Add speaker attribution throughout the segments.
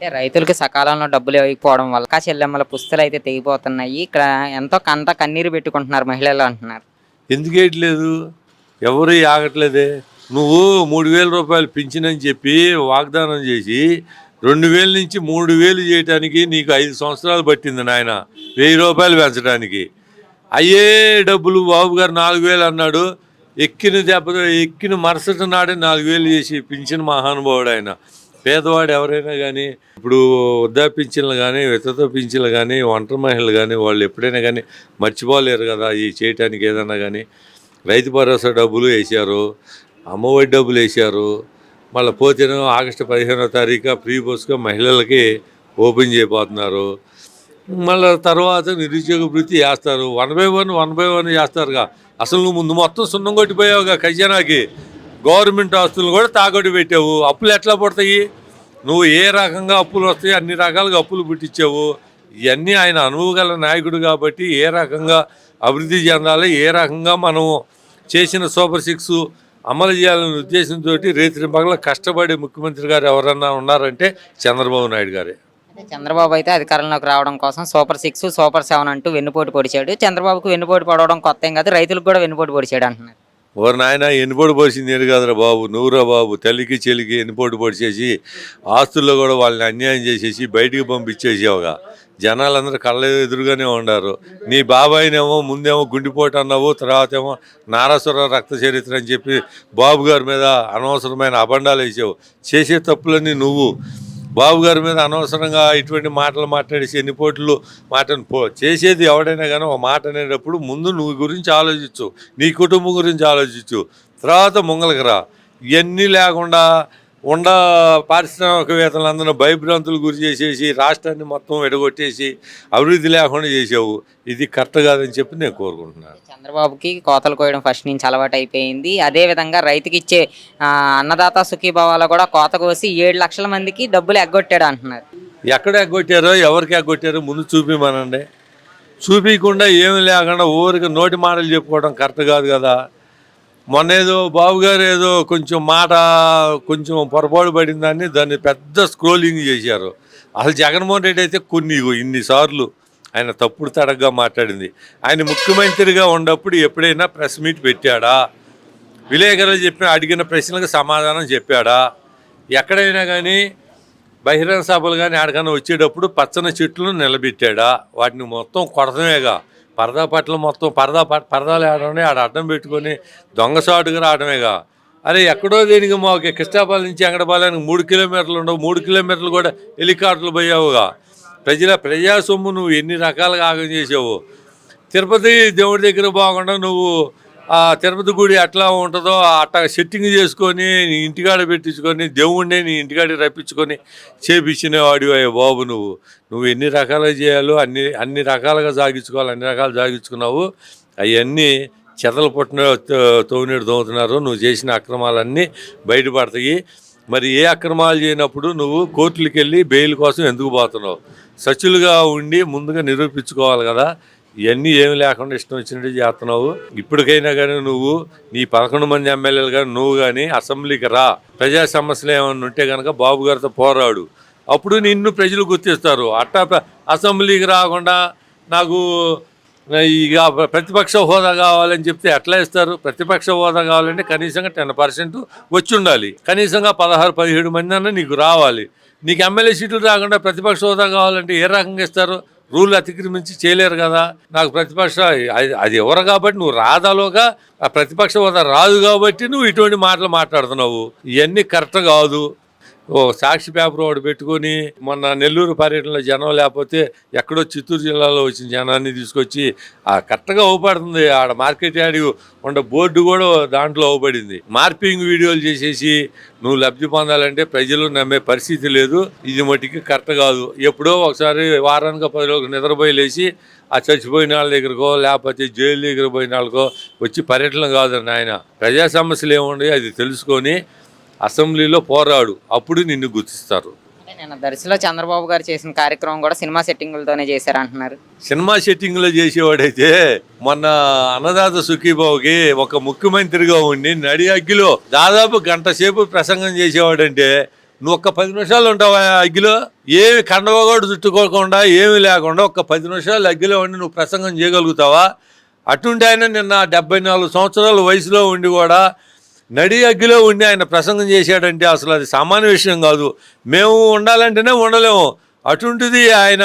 Speaker 1: అంటే రైతులకి సకాలంలో డబ్బులు ఇవ్వకపోవడం వల్ల కా చెల్లెమ్మల పుస్తలు అయితే తెగిపోతున్నాయి. ఇక్కడ ఎంతో కంత కన్నీరు పెట్టుకుంటున్నారు మహిళలు అంటున్నారు.
Speaker 2: ఎందుకు వేయట్లేదు ఎవరు ఆగట్లేదే? నువ్వు మూడు వేల రూపాయలు పింఛనని చెప్పి వాగ్దానం చేసి రెండు వేల నుంచి మూడు వేలు చేయటానికి నీకు ఐదు సంవత్సరాలు పట్టింది నాయన. వెయ్యి రూపాయలు పెంచడానికి అయ్యే డబ్బులు బాబు గారు నాలుగు వేలు అన్నాడు. ఎక్కిన దెబ్బ ఎక్కిన మరుసటి నాడే నాలుగు వేలు చేసి పింఛన్ మహానుభావుడు ఆయన. పేదవాడు ఎవరైనా కానీ ఇప్పుడు వృద్ధాపించిన కానీ వితతో పింఛన్లు కానీ ఒంటరి మహిళలు కానీ వాళ్ళు ఎప్పుడైనా కానీ మర్చిపోలేరు కదా ఈ చేయటానికి ఏదైనా కానీ రైతు భరోసా డబ్బులు వేసారు అమ్మఒడి డబ్బులు వేసారు మళ్ళీ పోతేనో ఆగస్టు పదిహేనో తారీఖు ప్రీ బస్గా మహిళలకి ఓపెన్ చేయబోతున్నారు. మళ్ళీ తర్వాత నిరుద్యోగ వృత్తి చేస్తారు. One by one one by one చేస్తారుగా. అసలు నువ్వు ముందు మొత్తం సున్నం కొట్టిపోయావుగా ఖజానాకి. గవర్నమెంట్ ఆస్తులు కూడా తాగొట్టి పెట్టావు. అప్పులు ఎట్లా పడతాయి? నువ్వు ఏ రకంగా అప్పులు వస్తాయి అన్ని రకాలుగా అప్పులు పుట్టించావు. ఇవన్నీ ఆయన అనుభవగల నాయకుడు కాబట్టి ఏ రకంగా అభివృద్ధి చెందాలి ఏ రకంగా మనం చేసిన సూపర్ సిక్స్ అమలు చేయాలనే ఉద్దేశంతో రైతుల పగల కష్టపడే ముఖ్యమంత్రి గారు ఎవరన్నా ఉన్నారంటే చంద్రబాబు నాయుడు గారే.
Speaker 1: చంద్రబాబు అయితే అధికారంలోకి రావడం కోసం సూపర్ సిక్స్ సూపర్ సెవెన్ అంటూ వెన్నుపోటు పొడిచాడు. చంద్రబాబుకు వెన్నుపోటు పడవడం కొత్త ఏం కాదు రైతులకు కూడా వెన్నుపోటు పొడిచాడు అంటున్నారు.
Speaker 2: ఓరు నాయన ఎన్నిపోటు పోసింది ఏడు కాదురా బాబు. నువ్వురా బాబు. తల్లికి చెల్లికి ఎన్నిపోటు పొడిచేసి ఆస్తుల్లో కూడా వాళ్ళని అన్యాయం చేసేసి బయటికి పంపించేసావుగా. జనాలందరూ కళ్ళ ఎదురుగానే ఉండారు. నీ బాబాయినేమో ముందేమో గుండెపోటు అన్నావు తర్వాత ఏమో నారాసుర రక్త చరిత్ర అని చెప్పి బాబు గారి మీద అనవసరమైన అబండాలు వేసావు. చేసే తప్పులన్నీ నువ్వు. బాబు గారి మీద అనవసరంగా ఇటువంటి మాటలు మాట్లాడేసి ఎన్ని పోట్లు మాటను పో చేసేది ఎవడైనా కానీ ఒక మాట అనేటప్పుడు ముందు నువ్వు గురించి ఆలోచించు. నీ కుటుంబం గురించి ఆలోచించు. తర్వాత ముంగలకి రా. ఇవన్నీ లేకుండా ఉండ పారిశ్రామికవేత్తలందరూ భయభ్రాంతులు గురి చేసేసి రాష్ట్రాన్ని మొత్తం ఎడగొట్టేసి అభివృద్ధి లేకుండా చేసావు. ఇది కరెక్ట్ కాదని చెప్పి నేను కోరుకుంటున్నాను.
Speaker 1: చంద్రబాబుకి కోతలు కోయడం ఫస్ట్ నుంచి అలవాటు అయిపోయింది. అదే విధంగా రైతుకి ఇచ్చే అన్నదాత సుఖీభావాలో కూడా కోత కోసి ఏడు లక్షల మందికి డబ్బులు ఎగ్గొట్టాడు అంటున్నారు.
Speaker 2: ఎక్కడ ఎగ్గొట్టారో ఎవరికి ఎగ్గొట్టారో ముందు చూపిమనండి. చూపించకుండా ఏమి లేకుండా ఊరికి నోటి మాటలు చెప్పుకోవడం కరెక్ట్ కాదు కదా. మొన్న ఏదో బాబు గారు ఏదో కొంచెం మాట కొంచెం పొరపాటు పడిందని దాన్ని పెద్ద స్క్రోలింగ్ చేశారు. అసలు జగన్మోహన్ రెడ్డి అయితే కొన్ని ఇన్నిసార్లు ఆయన తప్పుడు తడగ్గా మాట్లాడింది. ఆయన ముఖ్యమంత్రిగా ఉన్నప్పుడు ఎప్పుడైనా ప్రెస్ మీట్ పెట్టాడా? విలేకరులు చెప్పిన అడిగిన ప్రశ్నలకు సమాధానం చెప్పాడా? ఎక్కడైనా కానీ బహిరంగ సభలు కానీ ఆడకన్నా వచ్చేటప్పుడు పచ్చని చెట్లను నిలబెట్టాడా? వాటిని మొత్తం కొడతమేగా? పరదా పట్ల మొత్తం పరదా పట్ పరదాలు ఆడమే ఆడ అడ్డం పెట్టుకొని దొంగసాటుగా రావడమేగా. అరే ఎక్కడో దేనికి మాకు కృష్ణాపాల నుంచి ఎంగడపాలెనికి మూడు కిలోమీటర్లు ఉండవు మూడు కిలోమీటర్లు కూడా హెలికాప్టర్లు పోయావుగా. ప్రజల ప్రజా సొమ్ము నువ్వు ఎన్ని రకాలుగా ఆగం చేసావు? తిరుపతి దేవుడి దగ్గర బాగుండా నువ్వు తిరుపతి గుడి ఎట్లా ఉంటుందో అట్లా సెట్టింగ్ చేసుకొని నీ ఇంటికాడ పెట్టించుకొని దేవుణ్ణి నీ ఇంటికాడ రప్పించుకొని చేపించిన వాడివి బాబు నువ్వు. నువ్వు ఎన్ని రకాలుగా చేయాలో అన్ని అన్ని రకాలుగా సాగించుకోవాలి అన్ని రకాలు సాగించుకున్నావు. అవన్నీ చెదలు పుట్టిన తోనేడు తోముతున్నారు. నువ్వు చేసిన అక్రమాలన్నీ బయటపడతాయి. మరి ఏ అక్రమాలు చేయనప్పుడు నువ్వు కోర్టులకు వెళ్ళి బెయిల్ కోసం ఎందుకు పోతున్నావు? సచులుగా ఉండి ముందుగా నిరూపించుకోవాలి కదా. ఇవన్నీ ఏమి లేకుండా ఇష్టం వచ్చినట్టు చేస్తున్నావు. ఇప్పటికైనా కానీ నువ్వు నీ పదకొండు మంది ఎమ్మెల్యేలు కానీ నువ్వు కానీ అసెంబ్లీకి రా. ప్రజా సమస్యలు ఏమైనా ఉంటే కనుక బాబు గారితో పోరాడు. అప్పుడు నిన్ను ప్రజలు గుర్తిస్తారు. అట్టా అసెంబ్లీకి రాకుండా నాకు ఇక ప్రతిపక్ష హోదా కావాలని చెప్తే ఎట్లా ఇస్తారు? ప్రతిపక్ష హోదా కావాలంటే కనీసంగా టెన్ పర్సెంట్ వచ్చి ఉండాలి. కనీసంగా పదహారు పదిహేడు మంది అన్న నీకు రావాలి. నీకు ఎమ్మెల్యే సీట్లు రాకుండా ప్రతిపక్ష హోదా కావాలంటే ఏ రకంగా ఇస్తారు? రూల్ అతిక్రమించి చేయలేరు కదా. నాకు ప్రతిపక్ష అది- అది ఎవరు కాబట్టి నువ్వు రాదాలోగా ఆ ప్రతిపక్ష హోదా రాదు కాబట్టి నువ్వు ఇటువంటి మాటలు మాట్లాడుతున్నావు. ఇవన్నీ కరెక్ట్ కాదు. ఓ సాక్షి పేపర్ ఒకటి పెట్టుకొని మొన్న నెల్లూరు పర్యటనలో జనం లేకపోతే ఎక్కడో చిత్తూరు జిల్లాలో వచ్చిన జనాన్ని తీసుకొచ్చి ఆ కరెక్ట్గా అవుపడుతుంది. ఆడ మార్కెట్ యార్డ్ ఉండే బోర్డు కూడా దాంట్లో అవుపడింది. మార్పింగ్ వీడియోలు చేసేసి నువ్వు లబ్ధి పొందాలంటే ప్రజలు నమ్మే పరిస్థితి లేదు. ఇది మట్టికి కరెక్ట్ కాదు. ఎప్పుడో ఒకసారి వారానికి పది రోజులు నిద్రపోయి లేచి ఆ చచ్చిపోయిన వాళ్ళ దగ్గరకో లేకపోతే జైలు దగ్గర పోయిన వాళ్ళకో వచ్చి పర్యటన కాదు నాయన. ప్రజా సమస్యలు ఏమున్నాయో అది తెలుసుకొని అసెంబ్లీలో పోరాడు. అప్పుడు నిన్ను గుర్తిస్తారు.
Speaker 1: దర్శిలో చంద్రబాబు గారు చేసిన కార్యక్రమం కూడా సినిమా సెట్టింగులతోనే చేశారు అంటున్నారు
Speaker 2: సినిమా సెట్టింగ్లో చేసేవాడైతే మొన్న అన్నదాత సుఖీబాబుకి ఒక ముఖ్యమంత్రిగా ఉండి నడి అగ్గిలో దాదాపు గంట సేపు ప్రసంగం చేసేవాడంటే నువ్వు ఒక్క పది నిమిషాలు ఉంటావా అగ్గిలో? ఏమి కండవ కూడా చుట్టుకోకుండా ఏమి లేకుండా ఒక్క పది నిమిషాలు అగ్గిలో ఉండి నువ్వు ప్రసంగం చేయగలుగుతావా? అటుండి ఆయన నిన్న డెబ్బై నాలుగు సంవత్సరాల వయసులో ఉండి కూడా నడి అగ్గిలో ఉండి ఆయన ప్రసంగం చేశాడంటే అసలు అది సామాన్య విషయం కాదు. మేము ఉండాలంటేనే ఉండలేము. అటుంటిది ఆయన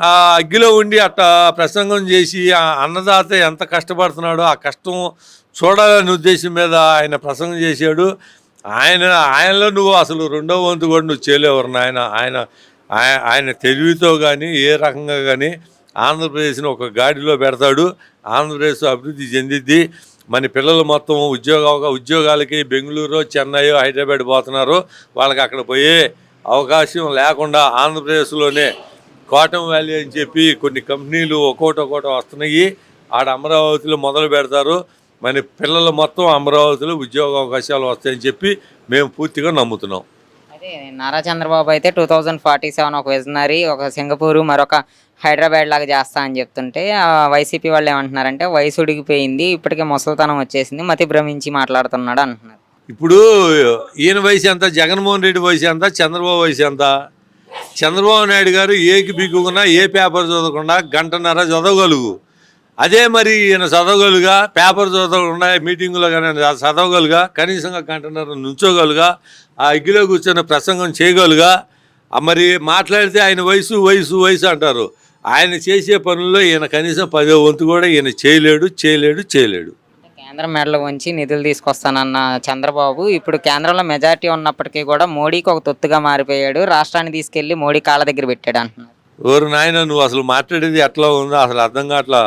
Speaker 2: ఆ అగ్గిలో ఉండి అట్ట ప్రసంగం చేసి ఆ అన్నదాత ఎంత కష్టపడుతున్నాడో ఆ కష్టం చూడాలనే ఉద్దేశం మీద ఆయన ప్రసంగం చేశాడు. ఆయన ఆయనలో నువ్వు అసలు రెండో వంతు కూడా నువ్వు చేయలేవరు నాయన. ఆయన ఆయన తెలివితో కానీ ఏ రకంగా కానీ ఆంధ్రప్రదేశ్ని ఒక గాడిలో పెడతాడు. ఆంధ్రప్రదేశ్ అభివృద్ధి చెందిద్ది. మన పిల్లలు మొత్తం ఉద్యోగ ఉద్యోగాలకి బెంగళూరు చెన్నై హైదరాబాద్ పోతున్నారు. వాళ్ళకి అక్కడ పోయే అవకాశం లేకుండా ఆంధ్రప్రదేశ్లోనే కాటన్ వ్యాలీ అని చెప్పి కొన్ని కంపెనీలు ఒక్కోటి ఒక్కోటి వస్తున్నాయి. ఆడ అమరావతిలో మొదలు పెడతారు. మన పిల్లలు మొత్తం అమరావతిలో ఉద్యోగ అవకాశాలు వస్తాయని చెప్పి మేము పూర్తిగా నమ్ముతున్నాం.
Speaker 1: అదే నారా చంద్రబాబు అయితే టూ థౌజండ్ ఫార్టీ సెవెన్ ఒక విజనరీ ఒక సింగపూర్ మరొక హైదరాబాద్ లాగా చేస్తా అని చెప్తుంటే ఆ వైసీపీ వాళ్ళు ఏమంటున్నారంటే వయసు ఉడిగిపోయింది ఇప్పటికే ముసలితనం వచ్చేసింది మతి భ్రమించి మాట్లాడుతున్నాడు అంటున్నారు.
Speaker 2: ఇప్పుడు ఈయన వయసు ఎంత జగన్మోహన్ రెడ్డి వయసు ఎంత చంద్రబాబు వయసు ఎంత? చంద్రబాబు నాయుడు గారు ఏకి బిగుకున్నా ఏ పేపర్ చదవకుండా గంటన్నర చదవగలుగు. అదే మరి ఈయన చదవగలుగా పేపర్ చదవకుండా మీటింగులో కానీ చదవగలుగా కనీసంగా గంటన్నర నుంచోగలుగా ఆ ఇగ్గిలో కూర్చొని ప్రసంగం చేయగలుగా మరి మాట్లాడితే ఆయన వయసు వయసు వయసు అంటారు. ఆయన చేసే పనుల్లో ఈయన కనీసం పదో వంతు కూడా ఈయన చేయలేడు చేయలేడు చేయలేడు.
Speaker 1: కేంద్రం మెడలో ఉంచి నిధులు తీసుకొస్తానన్న చంద్రబాబు ఇప్పుడు కేంద్రంలో మెజారిటీ ఉన్నప్పటికీ కూడా మోడీకి ఒక తొత్తుగా మారిపోయాడు. రాష్ట్రాన్ని తీసుకెళ్ళి మోడీ కాళ్ళ దగ్గర పెట్టాడు అంటున్నారు.
Speaker 2: ఓరు నాయన నువ్వు అసలు మాట్లాడేది ఎట్లా ఉందో అసలు అర్థం కావట్లా.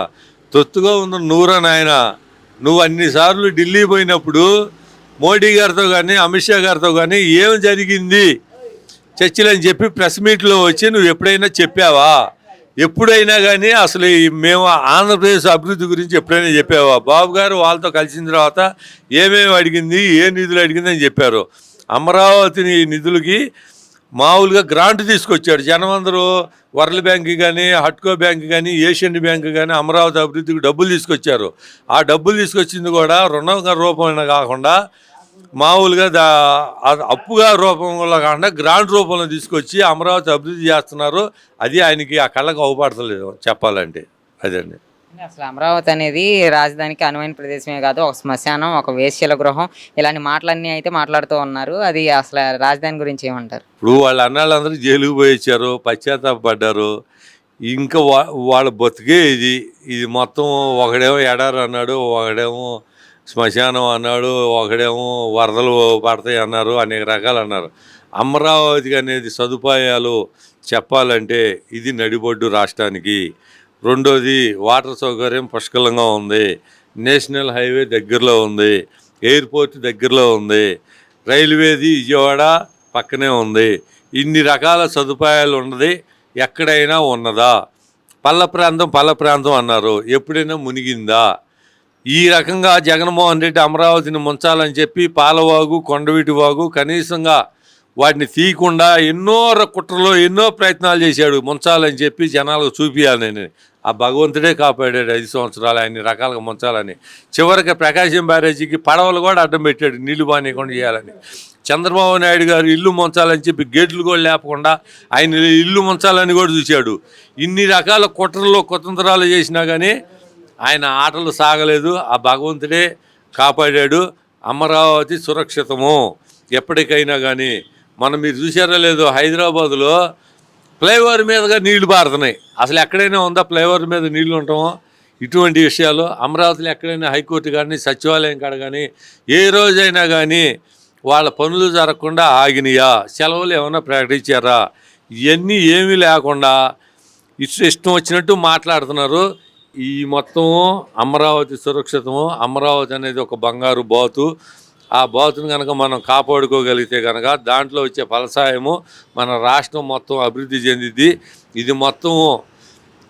Speaker 2: తొత్తుగా ఉన్న నూరా నాయన నువ్వు అన్నిసార్లు ఢిల్లీ పోయినప్పుడు మోడీ గారితో కానీ అమిత్ షా గారితో కానీ ఏం జరిగింది? చర్చలు అని చెప్పి ప్రెస్ మీట్లో వచ్చి నువ్వు ఎప్పుడైనా చెప్పావా? ఎప్పుడైనా కానీ అసలు మేము ఆంధ్రప్రదేశ్ అభివృద్ధి గురించి ఎప్పుడైనా చెప్పావా? బాబు గారు వాళ్ళతో కలిసిన తర్వాత ఏమేమి అడిగింది ఏ నిధులు అడిగింది అని చెప్పారు. అమరావతి నిధులకి మామూలుగా గ్రాంట్ తీసుకొచ్చాడు. జనం అందరూ వరల్డ్ బ్యాంక్ కానీ హట్కో బ్యాంక్ కానీ ఏషియన్ బ్యాంక్ కానీ అమరావతి అభివృద్ధికి డబ్బులు తీసుకొచ్చారు. ఆ డబ్బులు తీసుకొచ్చింది కూడా రుణం రూపమైన కాకుండా మామూలుగా దా అప్పుగా రూపంలో కాకుండా గ్రాంట్ రూపంలో తీసుకొచ్చి అమరావతి అభివృద్ధి చేస్తున్నారు. అది ఆయనకి ఆ కళ్ళకు అవపడతలేదు చెప్పాలంటే. అదండి.
Speaker 1: అసలు అమరావతి అనేది రాజధానికి అనువైన ప్రదేశమే కాదు ఒక శ్మశానం ఒక వేశ్యల గృహం ఇలాంటి మాటలన్నీ అయితే మాట్లాడుతూ ఉన్నారు. అది అసలు రాజధాని గురించి ఏమంటారు?
Speaker 2: ఇప్పుడు వాళ్ళ అన్నాళ్ళందరూ జైలుకు పోయి వచ్చారు పశ్చాత్తాపడ్డారు. ఇంకా వా వాళ్ళ బతుకే ఇది. ఇది మొత్తం ఒకడేమో ఎడారు అన్నాడు ఒకడేమో శ్మశానం అన్నాడు ఒకడేమో వరదలు పడతాయి అన్నారు అనేక రకాలు అన్నారు. అమరావతి అనేది సదుపాయాలు చెప్పాలంటే ఇది నడిబొడ్డు రాష్ట్రానికి. రెండోది వాటర్ సౌకర్యం పుష్కలంగా ఉంది. నేషనల్ హైవే దగ్గరలో ఉంది. ఎయిర్పోర్ట్ దగ్గరలో ఉంది. రైల్వేది విజయవాడ పక్కనే ఉంది. ఇన్ని రకాల సదుపాయాలు ఉన్నది ఎక్కడైనా ఉన్నదా? పల్ల ప్రాంతం పల్ల ప్రాంతం అన్నారు. ఎప్పుడైనా మునిగిందా? ఈ రకంగా జగన్మోహన్ రెడ్డి అమరావతిని ముంచాలని చెప్పి పాలవాగు కొండవీటి వాగు కనీసంగా వాటిని తీయకుండా ఎన్నో కుట్రలో ఎన్నో ప్రయత్నాలు చేశాడు ముంచాలని చెప్పి జనాలకు చూపించాలని ఆ భగవంతుడే కాపాడాడు ఐదు సంవత్సరాలు అన్ని రకాలుగా ముంచాలని. చివరికి ప్రకాశం బ్యారేజీకి పడవలు కూడా అడ్డం పెట్టాడు నీళ్ళు బానేకుండా చేయాలని. చంద్రబాబు నాయుడు గారు ఇల్లు ముంచాలని చెప్పి గేట్లు కూడా లేపకుండా ఆయన ఇల్లు ముంచాలని కూడా చూశాడు. ఇన్ని రకాల కుట్రల్లో కుతంత్రాలు చేసినా కానీ ఆయన ఆటలు సాగలేదు. ఆ భగవంతుడే కాపాడాడు. అమరావతి సురక్షితము. ఎప్పటికైనా కానీ మనం మీరు చూసారో లేదో హైదరాబాదులో ఫ్లైఓవర్ మీదుగా నీళ్ళు పారుతున్నాయి. అసలు ఎక్కడైనా ఉందా ఫ్లైఓవర్ మీద నీళ్ళు ఉండటం? ఇటువంటి విషయాలు అమరావతిలో ఎక్కడైనా హైకోర్టు కానీ సచివాలయం కాడ కానీ ఏ రోజైనా కానీ వాళ్ళ పనులు జరగకుండా ఆగినాయా? సెలవులు ఏమైనా ప్రకటించారా? ఇవన్నీ ఏమీ లేకుండా ఇష్టం వచ్చినట్టు మాట్లాడుతున్నారు. ఈ మొత్తం అమరావతి సురక్షితము. అమరావతి అనేది ఒక బంగారు బాతు. ఆ బాతును కనుక మనం కాపాడుకోగలిగితే కనుక దాంట్లో వచ్చే ఫలసాయము మన రాష్ట్రం మొత్తం అభివృద్ధి చెందిద్ది. ఇది మొత్తం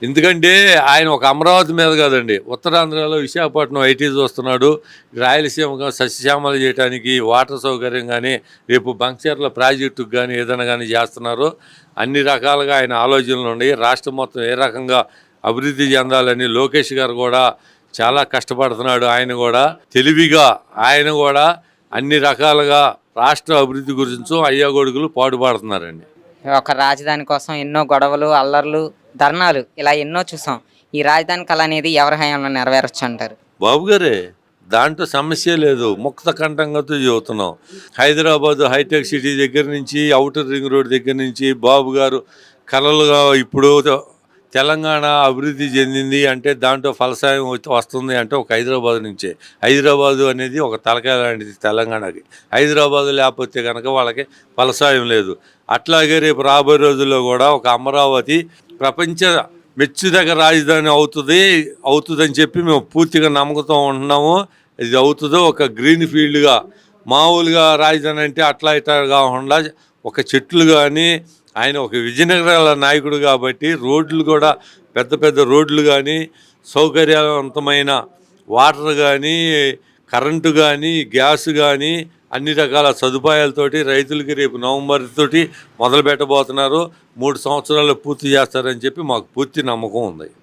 Speaker 2: ఎందుకంటే ఆయన ఒక అమరావతి మీద కాదండి. ఉత్తరాంధ్రలో విశాఖపట్నం ఐటీ చూస్తున్నాడు. రాయలసీమగా సస్యశ్యామలు చేయడానికి వాటర్ సౌకర్యం కానీ రేపు బంక్చర్ల ప్రాజెక్టుకు కానీ ఏదైనా కానీ చేస్తున్నారు. అన్ని రకాలుగా ఆయన ఆలోచనలు ఉన్నాయి. రాష్ట్రం మొత్తం ఏ రకంగా అభివృద్ధి చెందాలని లోకేష్ గారు కూడా చాలా కష్టపడుతున్నాడు. ఆయన కూడా తెలివిగా ఆయన కూడా అన్ని రకాలుగా రాష్ట్ర అభివృద్ధి గురించో అయ్యా కొడుకులు పాటుపడుతున్నారండి.
Speaker 1: ఒక రాజధాని కోసం ఎన్నో గొడవలు అల్లర్లు ధర్నాలు ఇలా ఎన్నో చూసాం. ఈ రాజధాని కళ అనేది ఎవరి హయాంలో నెరవేరొచ్చు అంటారు?
Speaker 2: బాబు గారే దాంట్లో సమస్య లేదు. ముక్త కంఠంగాతో చెబుతున్నాం. హైదరాబాద్ హైటెక్ సిటీ దగ్గర నుంచి అవుటర్ రింగ్ రోడ్ దగ్గర నుంచి బాబు గారు కలలుగా ఇప్పుడు తెలంగాణ అభివృద్ధి చెందింది అంటే దాంట్లో ఫలసాయం వచ్చి- వస్తుంది అంటే ఒక హైదరాబాద్ నుంచే. హైదరాబాదు అనేది ఒక తలకాయ లాంటిది తెలంగాణకి. హైదరాబాద్ లేకపోతే కనుక వాళ్ళకి ఫలసాయం లేదు. అట్లాగే రేపు రాబోయే రోజుల్లో కూడా ఒక అమరావతి ప్రపంచ మెచ్చుదగ్గ రాజధాని అవుతుంది అవుతుందని చెప్పి మేము పూర్తిగా నమ్మకంతో ఉంటున్నాము. ఇది అవుతుందో ఒక గ్రీన్ ఫీల్డ్గా మామూలుగా రాజధాని అంటే అట్లా ఇట్లా కాకుండా ఒక చెట్లు కానీ ఆయన ఒక విజయనగరాల నాయకుడు కాబట్టి రోడ్లు కూడా పెద్ద పెద్ద రోడ్లు కానీ సౌకర్యవంతమైన వాటర్ కానీ కరెంటు కానీ గ్యాస్ కానీ అన్ని రకాల సదుపాయాలతోటి రైతులకి రేపు నవంబర్ తోటి మొదలు పెట్టబోతున్నారు మూడు సంవత్సరాలు పూర్తి చేస్తారని చెప్పి మాకు పూర్తి నమ్మకం ఉంది.